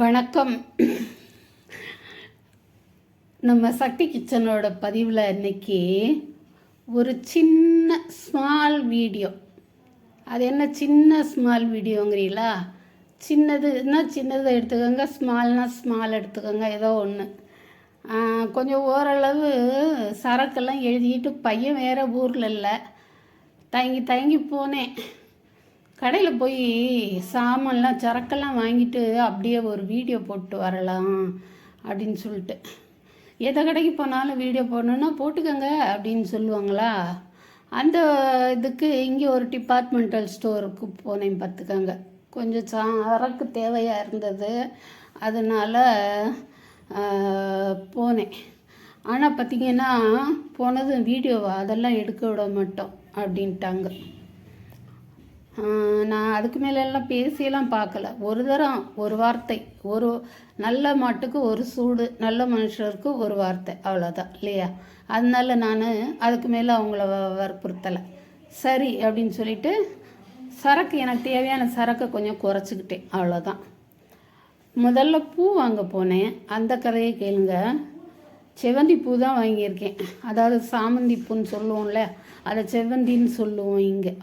வணக்கம். நம்ம சக்தி கிச்சனோட பதிவில் இன்னைக்கு ஒரு சின்ன ஸ்மால் வீடியோ அது என்ன சின்ன ஸ்மால் வீடியோங்கிறீங்களா சின்னதுன்னா சின்னதை எடுத்துக்கோங்க ஸ்மால்னால் ஸ்மால் எடுத்துக்கோங்க ஏதோ ஒன்று கொஞ்சம் ஓரளவு சரக்கெல்லாம் எழுதிட்டு பையன் வேறு ஊரில் இல்லை. தயங்கி தயங்கி போனேன். கடையில் போய் சாமான்லாம் சரக்கெல்லாம் வாங்கிட்டு அப்படியே ஒரு வீடியோ போட்டு வரலாம் அப்படின்னு சொல்லிட்டு. எதை கடைக்கு போனாலும் வீடியோ போடணுன்னா போட்டுக்கோங்க அப்படின்னு சொல்லுவாங்களா? அந்த இதுக்கு இங்கே ஒரு டிபார்ட்மெண்டல் ஸ்டோருக்கு போனேன் பார்த்துக்கோங்க. கொஞ்சம் சரக்கு தேவையாக இருந்தது. அதனால் போனேன். ஆனால் பார்த்தீங்கன்னா போனதும் வீடியோவா அதெல்லாம் எடுக்க விட மாட்டோம் அப்படின்ட்டாங்க. நான் அதுக்கு மேலெல்லாம் பேசியெல்லாம் பார்க்கல. ஒரு தரம் ஒரு வார்த்தை ஒரு நல்ல மாட்டுக்கு ஒரு சூடு நல்ல மனுஷருக்கு ஒரு வார்த்தை அவ்வளோதான் இல்லையா? அதனால நான் அதுக்கு மேலே அவங்கள வ- வற்புறுத்தலை. சரி அப்படின்னு சொல்லிட்டு சரக்கு எனக்கு தேவையான சரக்கை கொஞ்சம் குறைச்சிக்கிட்டேன் அவ்வளோதான் முதல்ல பூ வாங்க போனேன். அந்த கதையை கேளுங்க. செவந்தி பூ தான் வாங்கியிருக்கேன். அதாவது சாமந்தி பூன்னு சொல்லுவோம்ல அதை செவ்வந்தின்னு சொல்லுவோம் இங்கே.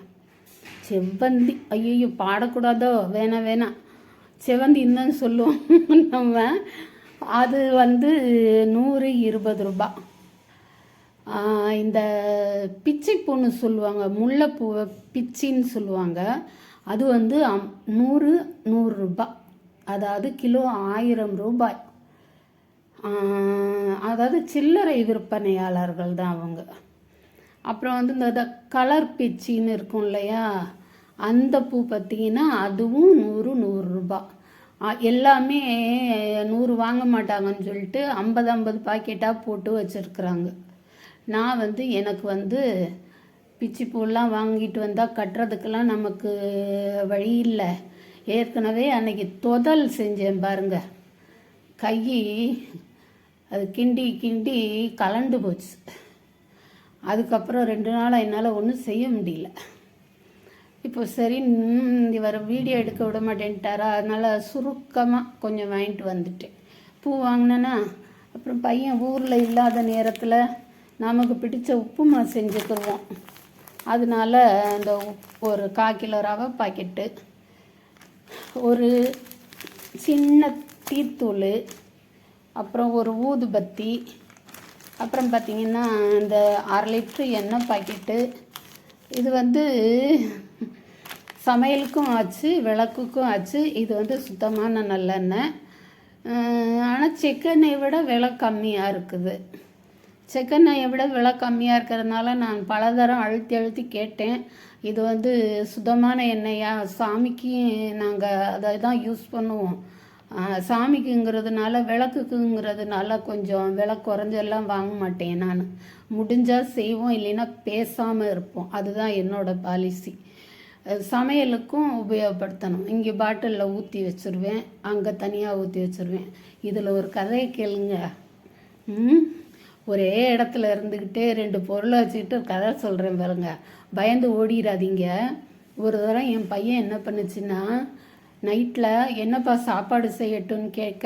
செவ்வந்தி. ஐயோ பாடக்கூடாதோ? வேணாம் வேணாம். செவ்வந்தி இன்னும் சொல்லுவோம். நம்ம. அது வந்து நூறு இருபது ரூபா. இந்த பிச்சை பூன்னு சொல்லுவாங்க. முல்லைப்பூவை பிச்சின்னு சொல்லுவாங்க. அது வந்து அம்- நூறு நூறு ரூபாய் அதாவது கிலோ ஆயிரம் ரூபாய். அதாவது சில்லறை விற்பனையாளர்கள் தான் அவங்க. அப்புறம் வந்து இந்த கலர் பிச்சின்னு இருக்கும் இல்லையா? அந்த பூ பார்த்தீங்கன்னா அதுவும் நூறு நூறுரூபா எல்லாமே நூறு வாங்க மாட்டாங்கன்னு சொல்லிட்டு ஐம்பது ஐம்பது பாக்கெட்டாக போட்டு வச்சுருக்குறாங்க. நான் வந்து எனக்கு வந்து பிச்சி பூலாம் வாங்கிட்டு வந்தால் கட்டுறதுக்கெல்லாம் நமக்கு வழி இல்லை. ஏற்கனவே அன்னைக்கு தொதல் செஞ்சேன் பாருங்க. கை அது கிண்டி கிண்டி கலண்டு போச்சு. அதுக்கப்புறம் ரெண்டு நாளாக என்னால் ஒன்றும் செய்ய முடியல. இப்போ சரி இவர் வீடியோ எடுக்க விட மாட்டேன்ட்டாரா? அதனால் சுருக்கமாக கொஞ்சம் வாங்கிட்டு வந்துட்டேன். பூ வாங்கினேன்னா அப்புறம் பையன் ஊரில் இல்லாத நேரத்தில் நமக்கு பிடிச்ச உப்புமா செஞ்சுக்கிடுவோம் அதனால அந்த உப்- ஒரு கால் கிலோ ரவை பாக்கெட்டு ஒரு சின்ன டீத்தூள் அப்புறம் ஒரு ஊதுபத்தி அப்புறம் பார்த்தீங்கன்னா இந்த அரை லிட்ரு எண்ணெய் பாக்கெட்டு. இது வந்து சமையலுக்கும் ஆச்சு விளக்குக்கும் ஆச்சு. இது வந்து சுத்தமான நல்லெண்ணெய் ஆனால் செக்கெண்ணெயை விட விலை கம்மியாக இருக்குது. செக்கெண்ணெயை விட விலை கம்மியாக இருக்கிறதுனால நான் பலதரம் அழுத்தி அழுத்தி கேட்டேன். இது வந்து சுத்தமான எண்ணெயா? சாமிக்கு நாங்கள் அதை தான் யூஸ் பண்ணுவோம். சாமிக்குங்கிறதுனால விளக்குக்குங்கிறதுனால கொஞ்சம் விலை குறைஞ்செல்லாம் வாங்க மாட்டேன் நான். முடிஞ்சால் செய்வோம் இல்லைன்னா பேசாமல் இருப்போம். அதுதான் என்னோடய பாலிசி சமையலுக்கும் உபயோகப்படுத்தணும். இங்கே பாட்டிலில் ஊற்றி வச்சுருவேன் அங்கே தனியாக ஊற்றி வச்சுருவேன். இதில் ஒரு கதையை கேளுங்க. ம்? ஒரே இடத்துல இருந்துக்கிட்டே ரெண்டு பொருளை வச்சுக்கிட்டு கதை சொல்கிறேன் பாருங்க. பயந்து ஓடிடாதீங்க ஒரு தடவை என் பையன் என்ன பண்ணுச்சுன்னா நைட்டில் என்னப்பா சாப்பாடு செய்யட்டும்னு கேட்க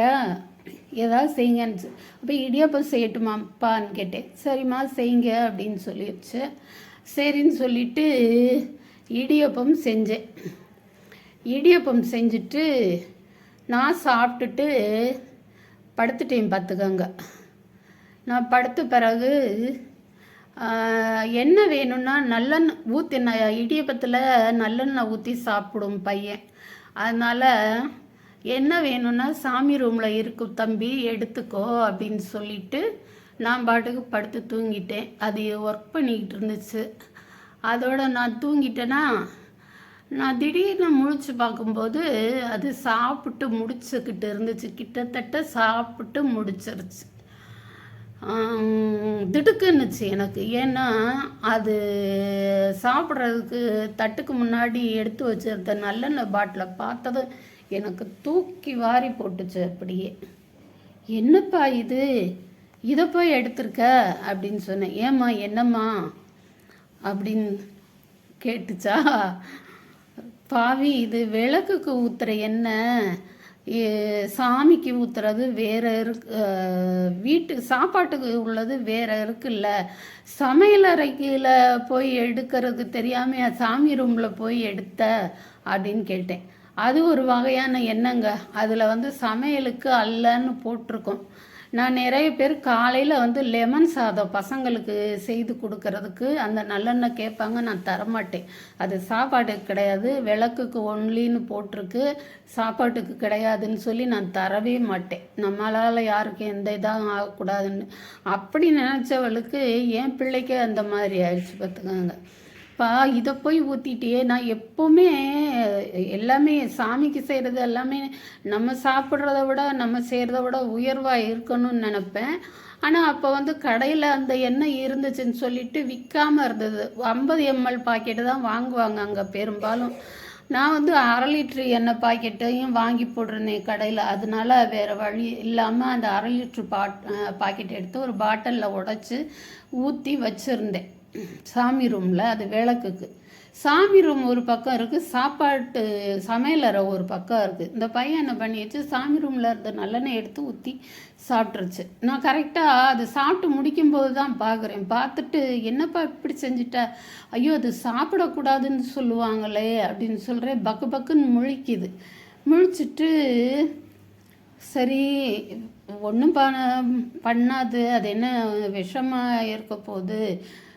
ஏதாவது செய்யுங்கன்னு அப்போ இடியாப்பம் செய்யட்டுமாப்பான்னு கேட்டேன். சரிம்மா செய்யுங்க அப்படின்னு சொல்லிடுச்சு சரின்னு சொல்லிட்டு இடியப்பம் செஞ்சேன். இடியப்பம் செஞ்சுட்டு நான் சாப்பிட்டுட்டு படுத்துட்டேன் பார்த்துக்கோங்க நான் படுத்த பிறகு என்ன வேணும்னா நல்லெண்ணெய் ஊற்றி நான் இடியப்பத்தில் நல்லெண்ணெய் ஊற்றி சாப்பிடும் பையன். அதனால் என்ன வேணும்னா சாமி ரூமில் இருக்கும் தம்பி எடுத்துக்கோ அப்படின்னு சொல்லிட்டு நான் பாட்டுக்கு படுத்து தூங்கிட்டேன். அது ஒர்க் பண்ணிக்கிட்டு இருந்துச்சு. அதோட நான் தூங்கிட்டேன்னா நான் திடீர்னு முழிச்சு பார்க்கும்போது அது சாப்பிட்டு முடிச்சுக்கிட்டு இருந்துச்சு. கிட்டத்தட்ட சாப்பிட்டு முடிச்சிருச்சு. திடுக்குன்னுச்சு எனக்கு. ஏன்னா அது சாப்பிட்றதுக்கு தட்டுக்கு முன்னாடி எடுத்து வச்சிருந்த நல்லெண்ணெய் பாட்டிலை பார்த்ததும் எனக்கு தூக்கி வாரி போட்டுச்சு அப்படியே. என்னப்பா இது? இதை போய் எடுத்திருக்க? அப்படின்னு சொன்னேன். ஏம்மா என்னம்மா? அப்படின்னு கேட்டுச்சா? பாவி இது விளக்குக்கு ஊத்துற எண்ணெய். சாமிக்கு ஊத்துறது வேற இருக்கு வீட்டு சாப்பாட்டுக்கு உள்ளது வேற இருக்குல்ல. சமையலறைக்கில் போய் எடுக்கிறது தெரியாமல் சாமி ரூம்ல போய் எடுத்த? அப்படின்னு கேட்டேன். அது ஒரு வகையான எண்ணங்க. அதில் வந்து சமையலுக்கு அல்லன்னு போட்டிருக்கோம். நான் நிறைய பேர் காலையில் வந்து லெமன் சாதம் பசங்களுக்கு செய்து கொடுக்கறதுக்கு அந்த நல்லெண்ணெய் கேட்பாங்க நான் தரமாட்டேன். அது சாப்பாடு கிடையாது விளக்குக்கு ஒன்லின்னு போட்டிருக்கு சாப்பாட்டுக்கு கிடையாதுன்னு சொல்லி நான் தரவே மாட்டேன். நம்மளால் யாருக்கும் எந்த இதாகவும் ஆகக்கூடாதுன்னு. அப்படி நினச்சவளுக்கு என் பிள்ளைக்கு அந்த மாதிரி ஆயிடுச்சு பார்த்துக்கோங்க. பா இதை போய் ஊற்றிட்டியே நான் எப்போவுமே எல்லாமே சாமிக்கு செய்கிறது எல்லாமே நம்ம சாப்பிட்றத விட நம்ம செய்கிறத விட உயர்வாக இருக்கணும்னு நினப்பேன். ஆனால் அப்போ வந்து கடையில் அந்த எண்ணெய் இருந்துச்சுன்னு சொல்லிட்டு விற்காமல் இருந்தது. ஐம்பது எம்எல் பாக்கெட்டு தான் வாங்குவாங்க அங்கே பெரும்பாலும். நான் வந்து அரை லிட்ரு எண்ணெய் பாக்கெட்டையும் வாங்கி போட்டிருந்தேன் கடையில். அதனால வேறு வழி இல்லாமல் அந்த அரை லிட்ரு பாட் பாக்கெட் எடுத்து ஒரு பாட்டிலில் உடச்சி ஊற்றி வச்சுருந்தேன். சாமி ரூமில் அது விளக்குக்கு. சாமி ரூம் ஒரு பக்கம் இருக்குது சாப்பாட்டு சமையலறை ஒரு பக்கம் இருக்குது இந்த பையன் என்ன பண்ணிடுச்சு சாமி ரூமில் இருந்த நல்லெண்ணெய் எடுத்து ஊற்றி சாப்பிட்ருச்சு நான் கரெக்டாக அது சாப்பிட்டு முடிக்கும்போது தான் பார்க்குறேன் பார்த்துட்டு என்னப்பா இப்படி செஞ்சுட்ட? ஐயோ அது சாப்பிடக்கூடாதுன்னு சொல்லுவாங்களே அப்படின்னு சொல்கிறேன் பக்கு பக்குன்னு முழிக்குது. முழிச்சிட்டு சரி ஒன்றும் பண்ண பண்ணாது. அது என்ன விஷமாக இருக்க போகுது?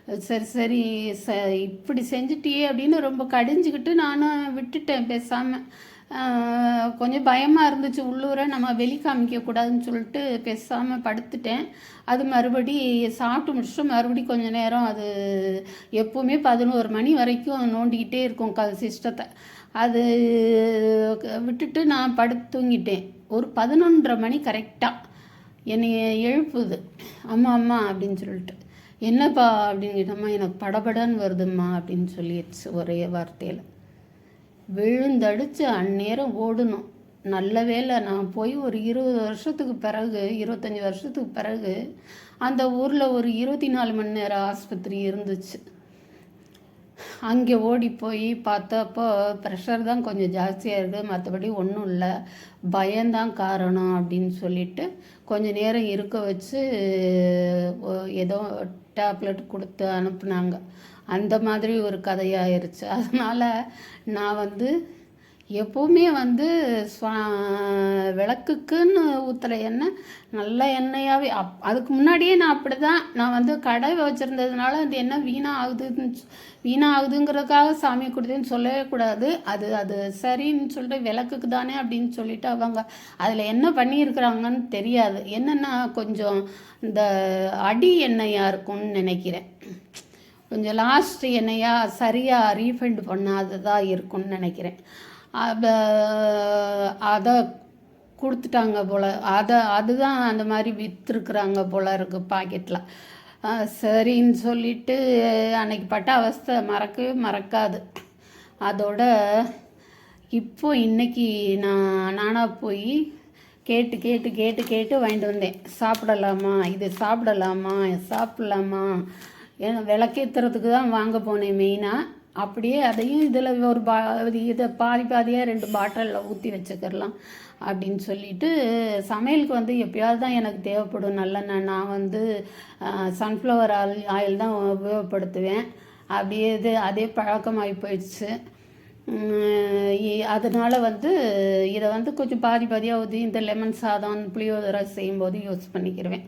சரி சரி ச இப்படி செஞ்சிட்டியே அப்படின்னு ரொம்ப கடிஞ்சுக்கிட்டு நானும் விட்டுட்டேன் பேசாமல் கொஞ்சம் பயமாக இருந்துச்சு உள்ளூர நம்ம வெளி காமிக்கக்கூடாதுன்னு சொல்லிட்டு பேசாமல் படுத்துட்டேன். அது மறுபடி சாப்பிட்டு முடிச்சுட்டு மறுபடி கொஞ்சம் நேரம் அது எப்போவுமே பதினோரு மணி வரைக்கும் நோண்டிக்கிட்டே இருக்கும் க சிஸ்டத்தை. அது விட்டுட்டு நான் படுத்து தூங்கிட்டேன். ஒரு பதினொன்றரை மணி கரெக்டாக என்னை எழுப்புது. அம்மா அம்மா அப்படின்னு சொல்லிட்டு. என்னப்பா அப்படின்னு கேட்டம்மா எனக்கு படபடன்னு வருதும்மா அப்படின்னு சொல்லிடுச்சு ஒரே வார்த்தையில். விழுந்தடிச்சு அந்நேரம் ஓடணும். நல்ல வேளை நான் போய் ஒரு இருபது வருஷத்துக்கு பிறகு இருபத்தஞ்சி வருஷத்துக்கு பிறகு அந்த ஊரில் ஒரு இருபத்தி நாலு மணி நேரம் ஆஸ்பத்திரி இருந்துச்சு. அங்கே ஓடி போய் பார்த்தப்போ ப்ரெஷர் தான் கொஞ்சம் ஜாஸ்தியாக இருக்குது. மற்றபடி ஒன்றும் இல்லை. பயம்தான் காரணம் அப்படின்னு சொல்லிட்டு கொஞ்சம் நேரம் இருக்க வச்சு ஏதோ டேப்லெட் கொடுத்து அனுப்புனாங்க. அந்த மாதிரி ஒரு கதையாயிருச்சு. அதனால் நான் வந்து எப்போவுமே வந்து ஸ்வா- விளக்குக்குன்னு ஊற்றுற எண்ணெய் நல்ல எண்ணெயாகவே அப் அதுக்கு முன்னாடியே நான் அப்படி தான் நான் வந்து கடை வச்சுருந்ததுனால அந்த எண்ணெய் வீணாக ஆகுதுன்னு வீணாக ஆகுதுங்கிறதுக்காக சாமி கொடுத்தேன்னு சொல்லவே கூடாது. அது அது சரின்னு சொல்லிட்டு விளக்குக்கு தானே அப்படின்னு சொல்லிட்டு அவங்க அதில் என்ன பண்ணியிருக்கிறாங்கன்னு தெரியாது. என்னென்னா கொஞ்சம் இந்த அடி எண்ணெயாக இருக்கும்னு நினைக்கிறேன். கொஞ்சம் லாஸ்ட் எண்ணெயாக சரியாக ரீஃபண்ட் பண்ணாததாக இருக்கும்னு நினைக்கிறேன். அதை கொடுத்துட்டாங்க போல். அதை அதுதான் அந்த மாதிரி விற்றுருக்குறாங்க போல இருக்கு பாக்கெட்டில் சரின்னு சொல்லிட்டு அன்னைக்கு பட்ட அவஸ்தை மறக்கவே மறக்காது. அதோட இப்போ இன்னைக்கு நான் நானாக போய் கேட்டு கேட்டு கேட்டு கேட்டு வாங்கிட்டு வந்தேன். சாப்பிடலாமா? இது சாப்பிடலாமா? சாப்பிடலாமா? ஏன்னா விளக்கேற்றுறதுக்கு தான் வாங்க போனேன் மெயினாக அப்படியே அதையும் இதில் ஒரு பா இதை பாதி பாதியாக ரெண்டு பாட்டிலில் ஊற்றி வச்சுக்கிறலாம் அப்படின்னு சொல்லிட்டு சமையலுக்கு வந்து எப்பயாவது தான் எனக்கு தேவைப்படும் நல்லெண்ணெய். நான் வந்து சன்ஃப்ளவர் ஆயில் ஆயில் தான் உபயோகப்படுத்துவேன். அப்படியே இது அதே பழக்கமாகி போயிடுச்சு. அதனால் வந்து இதை வந்து கொஞ்சம் பாதி பாதியாக ஊற்றி இந்த லெமன் சாதம் புளியோதரை செய்யும்போது யூஸ் பண்ணிக்கிருவேன்.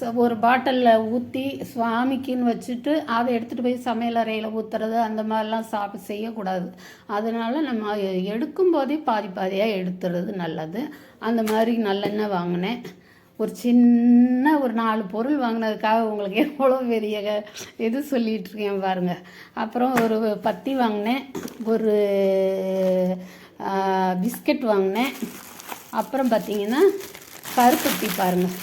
ச- ஒரு பாட்டிலில் ஊற்றி சுவாமிக்குன்னு வச்சுட்டு அதை எடுத்துகிட்டு போய் சமையல் அறையில் ஊற்றுறது அந்த மாதிரிலாம் சாப்பிட்டு செய்யக்கூடாது. அதனால் நம்ம எடுக்கும்போதே பாதி பாதியாக எடுத்துறது நல்லது. அந்த மாதிரி நல்லெண்ணெய் வாங்கினேன். ஒரு சின்ன ஒரு நாலு பொருள் வாங்கினதுக்காக உங்களுக்கு எவ்வளோ பெரிய இது சொல்லிகிட்ருக்கேன் பாருங்கள் பாருங்க. அப்புறம் ஒரு பத்தி வாங்கினேன். ஒரு பிஸ்கட் வாங்கினேன். அப்புறம் பார்த்தீங்கன்னா கருப்பட்டி பாருங்கள்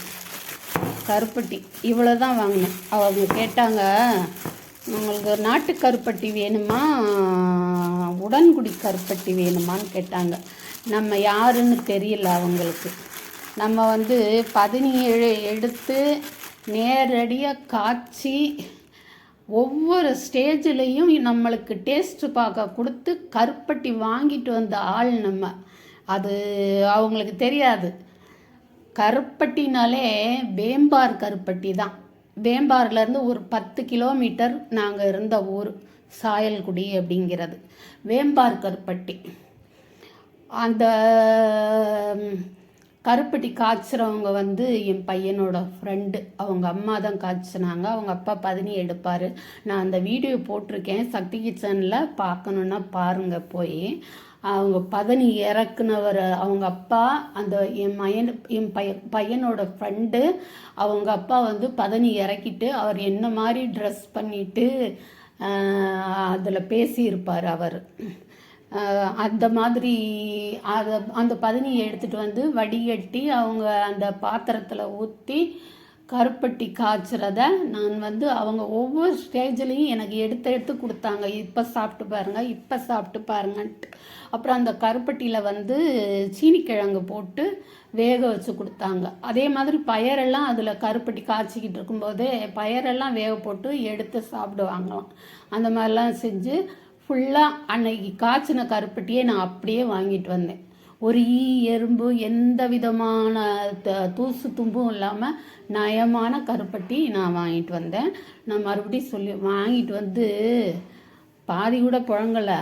கருப்பட்டி. இவ்வளோ தான் வாங்கினேன். அவங்க கேட்டாங்க உங்களுக்கு நாட்டு கருப்பட்டி வேணுமா? உடன்குடி கருப்பட்டி வேணுமான்னு கேட்டாங்க. நம்ம யாருன்னு தெரியல அவங்களுக்கு. நம்ம வந்து பதினேழு எடுத்து நேரடியாக காய்ச்சி ஒவ்வொரு ஸ்டேஜ்லேயும் நம்மளுக்கு டேஸ்ட் பார்க்க கொடுத்து கருப்பட்டி வாங்கிட்டு வந்த ஆள் நம்ம. அது அவங்களுக்கு தெரியாது. கருப்பட்டினாலே வேம்பார் கருப்பட்டி தான். வேம்பார்லேருந்து ஒரு பத்து கிலோமீட்டர் நாங்கள் இருந்த ஊர் சாயல்குடி அப்படிங்கிறது. வேம்பார் கருப்பட்டி. அந்த கருப்பட்டி காய்ச்சுறவங்க வந்து என் பையனோட ஃப்ரெண்டு அவங்க அம்மா தான் காய்ச்சினாங்க. அவங்க அப்பா பதினி எடுப்பார். நான் அந்த வீடியோ போட்டிருக்கேன். சக்தி கிச்சனில் பார்க்கணுன்னா பாருங்கள் போய். அவங்க பதனி இறக்குனவர் அவங்க அப்பா அந்த என் மயன் என் பைய பையனோட ஃப்ரெண்டு அவங்க அப்பா வந்து பதனி இறக்கிட்டு அவர் என்ன மாதிரி ட்ரெஸ் பண்ணிட்டு அதில் பேசியிருப்பார் அவர். அந்த மாதிரி அதை அந்த பதனியை எடுத்துகிட்டு வந்து வடிகட்டி அவங்க அந்த பாத்திரத்தில் ஊற்றி கருப்பட்டி காய்ச்சறத நான் வந்து அவங்க ஒவ்வொரு ஸ்டேஜ்லேயும் எனக்கு எடுத்து எடுத்து கொடுத்தாங்க. இப்போ சாப்பிட்டு பாருங்க இப்போ சாப்பிட்டு பாருங்கன்ட்டு. அப்புறம் அந்த கருப்பட்டியில் வந்து சீனிக்கிழங்கு போட்டு வேக வச்சு கொடுத்தாங்க. அதே மாதிரி பயரெல்லாம் அதில் கருப்பட்டி காய்ச்சிக்கிட்டு இருக்கும்போதே பயரெல்லாம் வேக போட்டு எடுத்து சாப்பிடுவாங்களாம். அந்த மாதிரிலாம் செஞ்சு ஃபுல்லாக அன்னைக்கு காய்ச்சின கருப்பட்டியே நான் அப்படியே வாங்கிட்டு வந்தேன். ஒரு ஈ எறும்பு எந்த விதமான த- தூசு தும்பும் இல்லாமல் நயமான கருப்பட்டி நான் வாங்கிட்டு வந்தேன். நான் மறுபடியும் சொல்லி வாங்கிட்டு வந்து பாதி கூட புழங்கலை.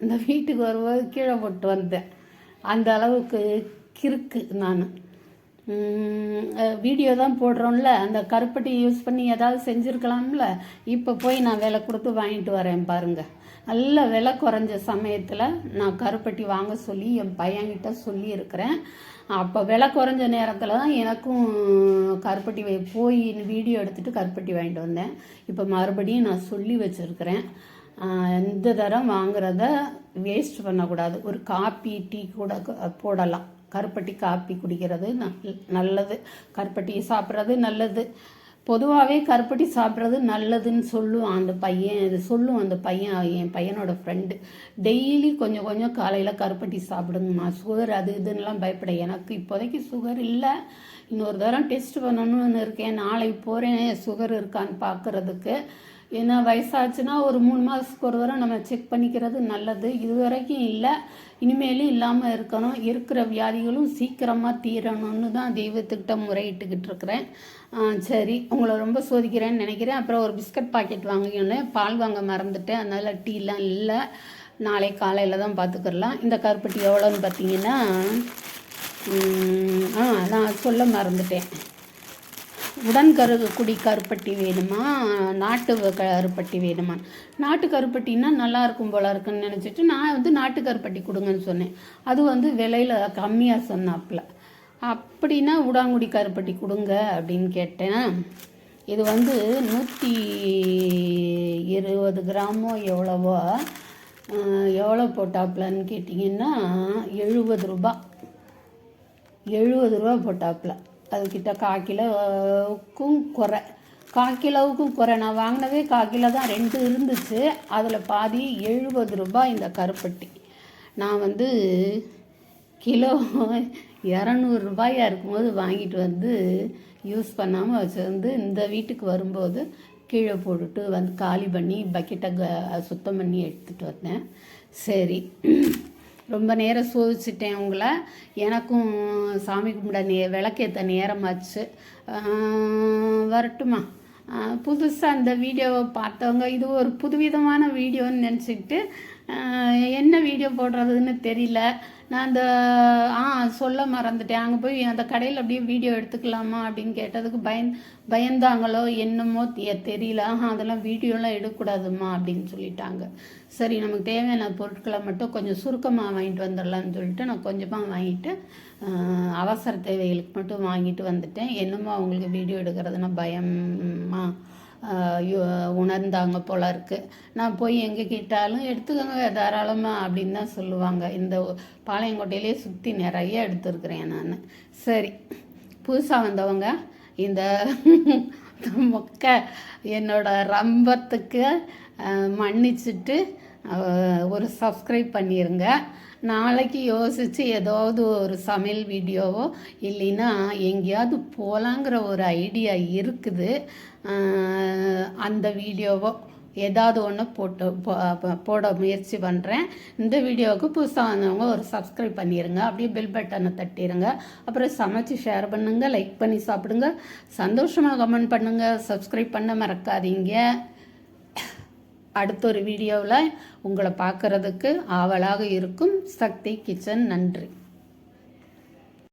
இந்த வீட்டுக்கு வரும்போது கீழே போட்டு வந்தேன். அந்த அளவுக்கு கிறுக்கு நான். வீடியோ தான் போடுறோம்ல. அந்த கருப்பட்டி யூஸ் பண்ணி ஏதாவது செஞ்சுருக்கலாம்ல. இப்போ போய் நான் விலை கொடுத்து வாங்கிட்டு வரேன் பாருங்கள் நல்ல விலை குறைஞ்ச சமயத்தில் நான் கருப்பட்டி வாங்க சொல்லி என் பையன்கிட்ட சொல்லியிருக்கிறேன். அப்போ விலை குறைஞ்ச நேரத்தில் தான் எனக்கும் கருப்பட்டி போய் வீடியோ எடுத்துகிட்டு கருப்பட்டி வாங்கிட்டு வந்தேன். இப்போ மறுபடியும் நான் சொல்லி வச்சுருக்கிறேன். இந்த தரம் வாங்குறத வேஸ்ட் பண்ணக்கூடாது. ஒரு காப்பி டீ கூட க- போடலாம். கருப்பட்டி காப்பி குடிக்கிறது நல் நல்லது. கருப்பட்டி சாப்பிட்றது நல்லது. பொதுவாகவே கருப்பட்டி சாப்பிட்றது நல்லதுன்னு சொல்லுவான் அந்த பையன் சொல்லும் அந்த பையன் என் பையனோட ஃப்ரெண்டு டெய்லி கொஞ்சம் கொஞ்சம் காலையில் கருப்பட்டி சாப்பிடுங்கம்மா சுகர் அது இதுன்னெலாம் பயப்பட. எனக்கு இப்போதைக்கு சுகர் இல்லை. இன்னொரு தரம் டெஸ்ட் பண்ணணும்னு இருக்கேன். நாளைக்கு போகிறேன் சுகர் இருக்கான்னு பார்க்குறதுக்கு ஏன்னா வயசாச்சுன்னா ஒரு மூணு மாதத்துக்கு ஒரு தடவை நம்ம செக் பண்ணிக்கிறது நல்லது. இது வரைக்கும் இல்லை. இனிமேலும் இல்லாமல் இருக்கணும். இருக்கிற வியாதிகளும் சீக்கிரமாக தீரணும்னு தான் தெய்வத்துக்கிட்ட முறையிட்டுக்கிட்டு இருக்கிறேன். சரி. உங்களை ரொம்ப சோதிக்கிறேன்னு நினைக்கிறேன். அப்புறம் ஒரு பிஸ்கட் பாக்கெட் வாங்கினேன் பால் வாங்க மறந்துட்டேன். அதனால் டீலாம் இல்லை. நாளை காலையில் தான் பார்த்துக்கிறலாம் இந்த கருப்பட்டி எவ்வளோன்னு பார்த்தீங்கன்னா ஆ நான் சொல்ல மறந்துட்டேன். உடன்கருகுடி கருப்பட்டி வேணுமா? நாட்டு கருப்பட்டி வேணுமா? நாட்டு கருப்பட்டின்னா நல்லா இருக்கும் போல இருக்குன்னு நினச்சிட்டு நான் வந்து நாட்டு கருப்பட்டி கொடுங்கன்னு சொன்னேன். அது வந்து விலையில் கம்மியாக சொன்னாப்புல. அப்படின்னா உடாங்குடி கருப்பட்டி கொடுங்க அப்படின்னு கேட்டேன். இது வந்து நூற்றி இருபது கிராமோ எவ்வளவோ எவ்வளோ போட்டாப்புலன்னு கேட்டிங்கன்னா எழுபது ரூபா. எழுபது ரூபா போட்டாப்புல. அதுக்கிட்ட கால் கிலோவுக்கும் குறை. கால் கிலோவுக்கும் குறை. நான் வாங்கினதே கால் கிலோ தான். ரெண்டு இருந்துச்சு. அதில் பாதி எழுபது ரூபாய் இந்த கருப்பட்டி. நான் வந்து கிலோ இரநூறு ரூபாயா இருக்கும்போது வாங்கிட்டு வந்து யூஸ் பண்ணாமல் வச்சுருந்து இந்த வீட்டுக்கு வரும்போது கீழே போட்டுட்டு வந்து காலி பண்ணி பக்கெட்டை க சுத்தம் பண்ணி எடுத்துகிட்டு வந்தேன். சரி. ரொம்ப நேரம் சோதிச்சிட்டேன் உங்களை. எனக்கும் சாமி கும்பிட நே விளக்கேற்ற நேரமாச்சு. வரட்டுமா? புதுசாக அந்த வீடியோவை பார்த்தவங்க இது ஒரு புதுவிதமான வீடியோன்னு நினச்சிக்கிட்டு என்ன வீடியோ போடுறதுன்னு தெரியல. நான் அந்த ஆ சொல்ல மறந்துட்டேன். அங்கே போய் அந்த கடையில் அப்படியே வீடியோ எடுத்துக்கலாமா அப்படின்னு கேட்டதுக்கு பயன் பயந்தாங்களோ என்னமோ தெரியல. ஆஹா அதெல்லாம் வீடியோலாம் எடுக்கக்கூடாதும்மா அப்படின்னு சொல்லிட்டாங்க. சரி நமக்கு தேவையான பொருட்களை மட்டும் கொஞ்சம் சுருக்கமாக வாங்கிட்டு வந்துடலாம்னு சொல்லிட்டு நான் கொஞ்சமாக வாங்கிட்டு அவசர தேவைகளுக்கு மட்டும் வாங்கிட்டு வந்துட்டேன். என்னமோ அவங்களுக்கு வீடியோ எடுக்கிறதுனா பயமா உணர்ந்தாங்க போல இருக்குது நான் போய் எங்கே கேட்டாலும் எடுத்துக்கோங்க தாராளமாக அப்படின்னு தான் சொல்லுவாங்க. இந்த பாளையங்கோட்டையிலே சுற்றி நிறைய எடுத்துருக்குறேன் நான். சரி புதுசாக வந்தவங்க இந்த மொக்க என்னோட ரம்பத்துக்கு மன்னிச்சுட்டு மன்னிச்சிட்டு ஒரு சப்ஸ்கிரைப் பண்ணிடுங்க நாளைக்கு யோசித்து ஏதாவது ஒரு சமையல் வீடியோவோ இல்லைன்னா எங்கேயாவது போகலாங்கிற ஒரு ஐடியா இருக்குது. அந்த வீடியோவோ ஏதாவது ஒன்று போட்டு போட முயற்சி பண்ணுறேன் இந்த வீடியோவுக்கு புதுசாக வந்தவங்க ஒரு சப்ஸ்கிரைப் பண்ணிடுங்க அப்படியே பெல் பட்டனை தட்டிடுங்க அப்புறம் சமைச்சு ஷேர் பண்ணுங்கள் லைக் பண்ணி சாப்பிடுங்க. சந்தோஷமாக கமெண்ட் பண்ணுங்கள் சப்ஸ்கிரைப் பண்ண மறக்காதீங்க. அடுத்த ஒரு வீடியோவில் உங்களை பார்க்குறதுக்கு ஆவலாக இருக்கும் சக்தி கிச்சன். நன்றி.